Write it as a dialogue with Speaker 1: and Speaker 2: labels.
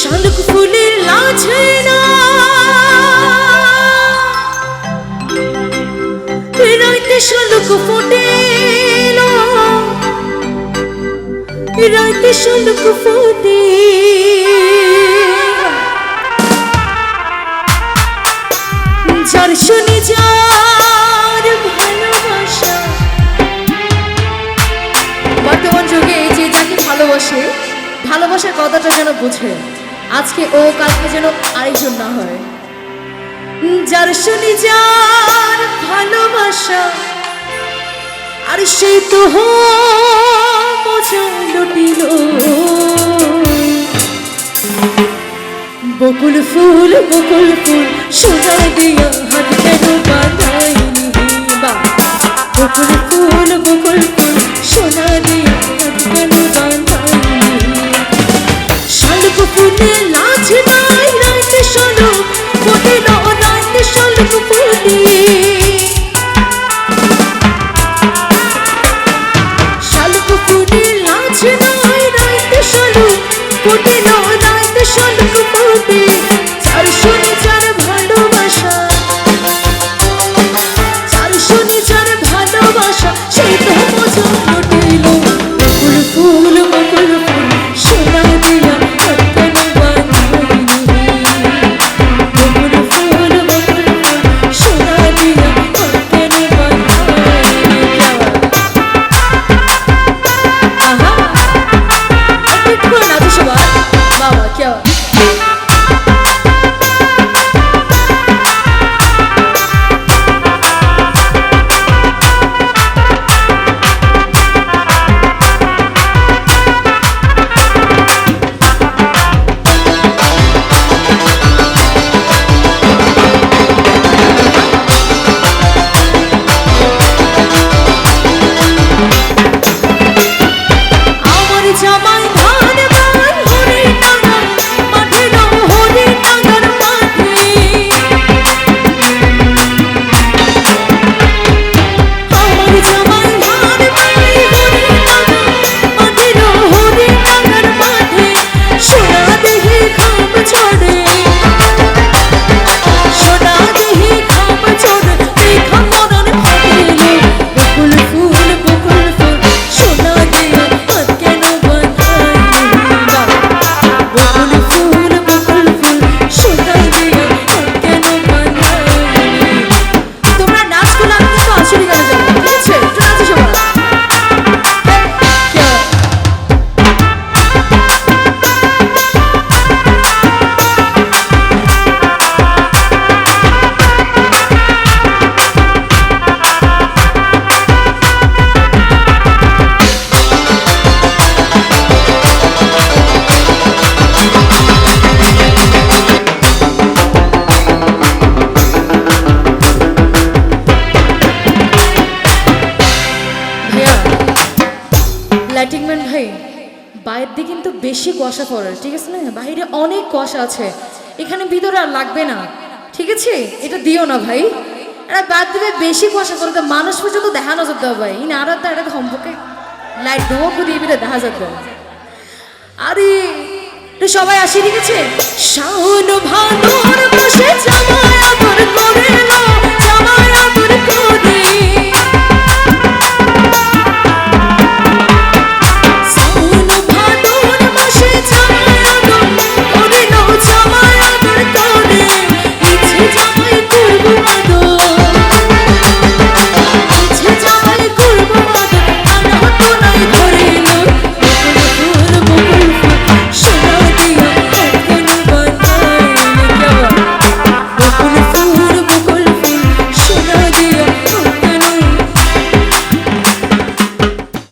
Speaker 1: শালুক ফুলের লাছে না। রাইতে শালুক ফোটে রাইতে শালুক ফোটে যার যার ভালোবাসা। বর্তমান যুগে যে যাকে ভালোবাসে, ভালোবাসার কথাটা যেন বুঝে। আজকে ও কালকে যেন আরেকজন না হয়। যার শুনি যার ভালোবাসা, আর সেই তো লুটিল বকুল ফুল বকুল ফুল সোনা দিয়া ফুটে রাত রাইতে আমার বাইরের দিকে কিন্তু বেশি কুয়াশা পড়ে, ঠিক আছে না? বাইরে অনেক কুয়াশা আছে। এখানে ভিতরে আর লাগবে না। ঠিক আছে? এটা দিও না ভাই। এটা বাদ দিবে বেশি কুয়াশা করে তো মানুষ পর্যন্ত দেখা নজর দেওয়া ভাই। ইন আর তো এটা সম্পর্কে লাইট দেবো দিয়ে বিলে দেখা যাবে। আরে, তো সবাই আসি, ঠিক আছে? শাওন ভাদর বসে জামায় আদর করে না জামায় করে